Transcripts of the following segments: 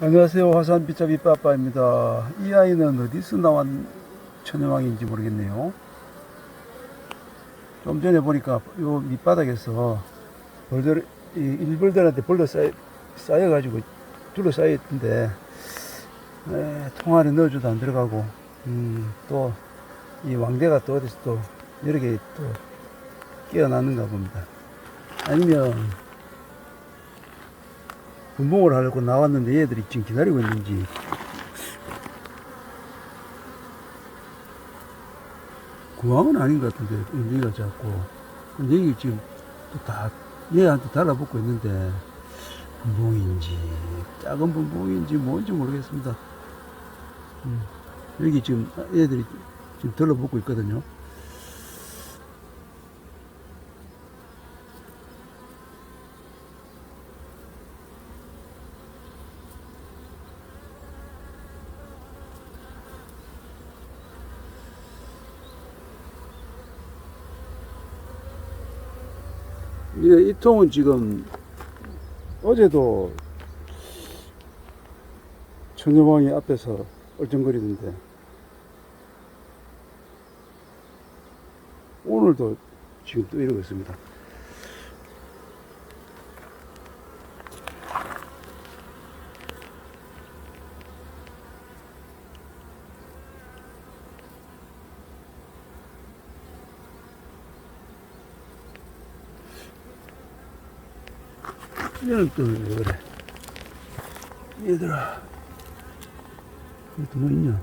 안녕하세요. 화산 비자비 빠빠입니다. 이 아이는 어디서 나온 천연왕인지 모르겠네요. 좀 전에 보니까 요 밑바닥에서 벌들, 이 일벌들한테 벌레 쌓여, 쌓여가지고 둘러싸여 있던데, 에, 통 안에 넣어줘도 안 들어가고, 음, 또, 이 왕대가 또 어디서 또 여러 개 또 깨어났는가 봅니다. 아니면, 분봉을 하려고 나왔는데 얘들이 지금 기다리고 있는지. 구황은 아닌 것 같은데 은쟁이가 자꾸 은쟁이 지금 또다 얘한테 달라붙고 있는데 분봉인지 작은 분봉인지 뭔지 모르겠습니다. 음, 여기 지금 얘들이 지금 들러붙고 있거든요 이, 이 통은 지금 어제도 천여왕이 앞에서 얼쩡거리는데 오늘도 지금 또 이러고 있습니다. 얘는 또왜 그래? 얘들아, 여기 뭐 있냐?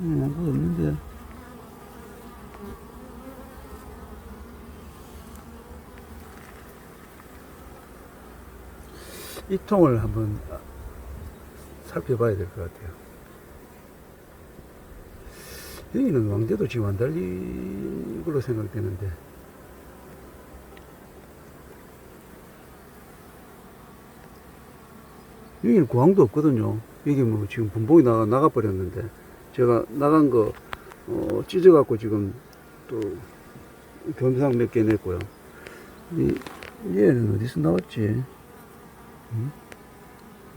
음, 아무것도 없는데. 이 통을 한번 살펴봐야 될 것 같아요. 여기는 왕대도 지금 안 달린 걸로 생각되는데. 여기는 구황도 없거든요. 여기 뭐 지금 분봉이 나가, 나가버렸는데, 제가 나간 거, 어, 찢어갖고 지금 또 겸상 몇 개 냈고요. 이, 얘는 어디서 나왔지? 응?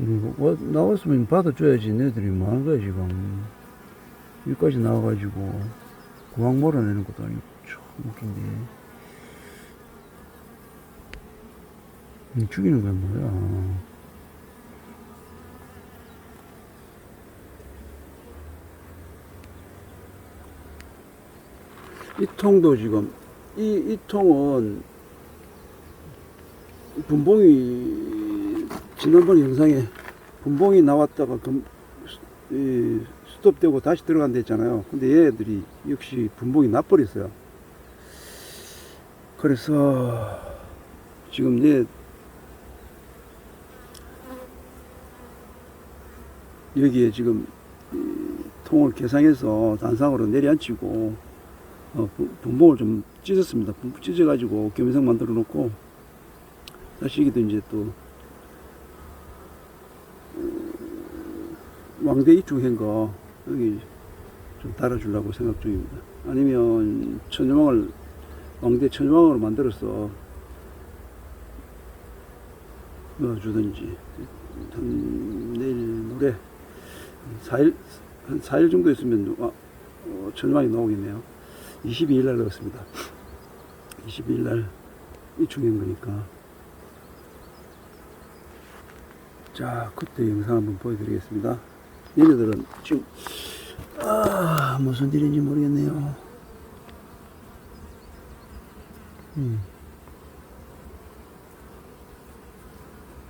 음, 뭐, 나왔으면 받아줘야지. 너희들이 뭐 하는 거야, 지금. 여기까지 나와가지고, 구황 몰아내는 것도 아니고, 참 웃긴데. 음, 죽이는 거야, 뭐야. 이 통도 지금 이, 이 통은 분봉이 지난번 영상에 분봉이 나왔다가 금, 이, 스톱되고 다시 들어간다 했잖아요. 근데 얘들이 역시 분봉이 나버렸어요. 그래서 지금 얘 여기에 지금 이 통을 개상해서 단상으로 내려앉히고 어, 분- 분봉을 좀 찢었습니다. 찢어가지고 겸상 만들어 놓고 다시 여기도 이제 또 음, 왕대 이쪽한 거 여기 좀 달아주려고 생각 중입니다. 아니면 천여망을 왕대 천여망으로 만들어서 넣어주든지 한 내일 모레 4일 한 4일 정도 있으면 와- 어, 천여망이 나오겠네요. 22일 날 넣었습니다. 22일 날 이충인 거니까. 자, 그때 영상 한번 보여드리겠습니다. 얘네들은 지금, 아, 무슨 일인지 모르겠네요. 음.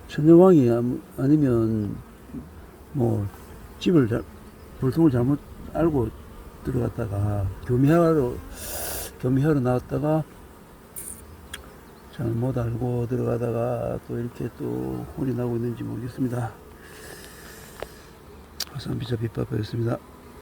천여왕이 아니면, 뭐, 집을 잘, 불통을 잘못 알고 들어갔다가 교미하러 교미하러 나왔다가 잘 못 알고 들어가다가 또 이렇게 또 혼이 나고 있는지 모르겠습니다. 화산 비자 빗밥이었습니다.